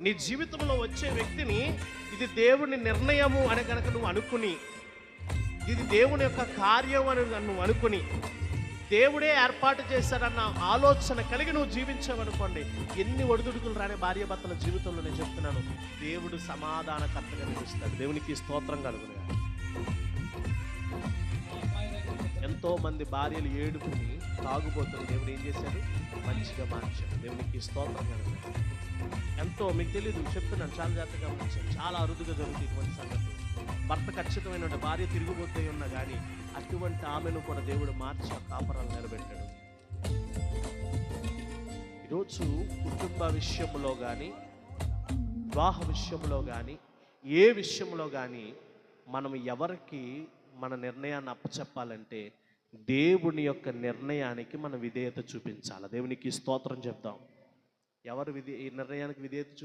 నీ జీవితంలో వచ్చే వ్యక్తిని ఇది దేవుని నిర్ణయము అని కనుక నువ్వు అనుకుని ఇది దేవుని యొక్క కార్యం అని నువ్వు అనుకుని దేవుడే ఏర్పాటు చేశాడన్న ఆలోచన కలిగి నువ్వు జీవించావనుకోండి ఎన్ని ఒడిదుడుకులు రాని భార్య భర్తల జీవితంలో నేను చెప్తున్నాను దేవుడు సమాధానకర్తగా నిలుస్తాడు. దేవునికి స్తోత్రం కలుగును ఎంతో మంది భార్యలు ఏడుకుని తాగుబోతున్న దేవుడు ఏం చేశాడు? మంచిగా మార్చాడు. దేవునికి స్తోత్రం కనుక ఎంతో మీకు తెలియదు చెప్తున్నాను చాలా జాగ్రత్తగా గమనించాను చాలా అరుదుగా జరుగుతుంది ఇటువంటి సంగతి భర్త ఖచ్చితమైన భార్య తిరిగిపోతే ఉన్నా కానీ అటువంటి ఆమెను కూడా దేవుడు మార్చి ఆ కాపరాలు నిలబెట్టాడు. ఈరోజు కుటుంబ విషయంలో కానీ వివాహ విషయంలో కానీ ఏ విషయంలో కానీ మనం ఎవరికి మన నిర్ణయాన్ని అప్పచెప్పాలంటే దేవుని యొక్క నిర్ణయానికి మనం విధేయత చూపించాలి. దేవునికి స్తోత్రం చెప్దాం. ఎవరు విధే ఈ నిర్ణయానికి విధేయత చూపి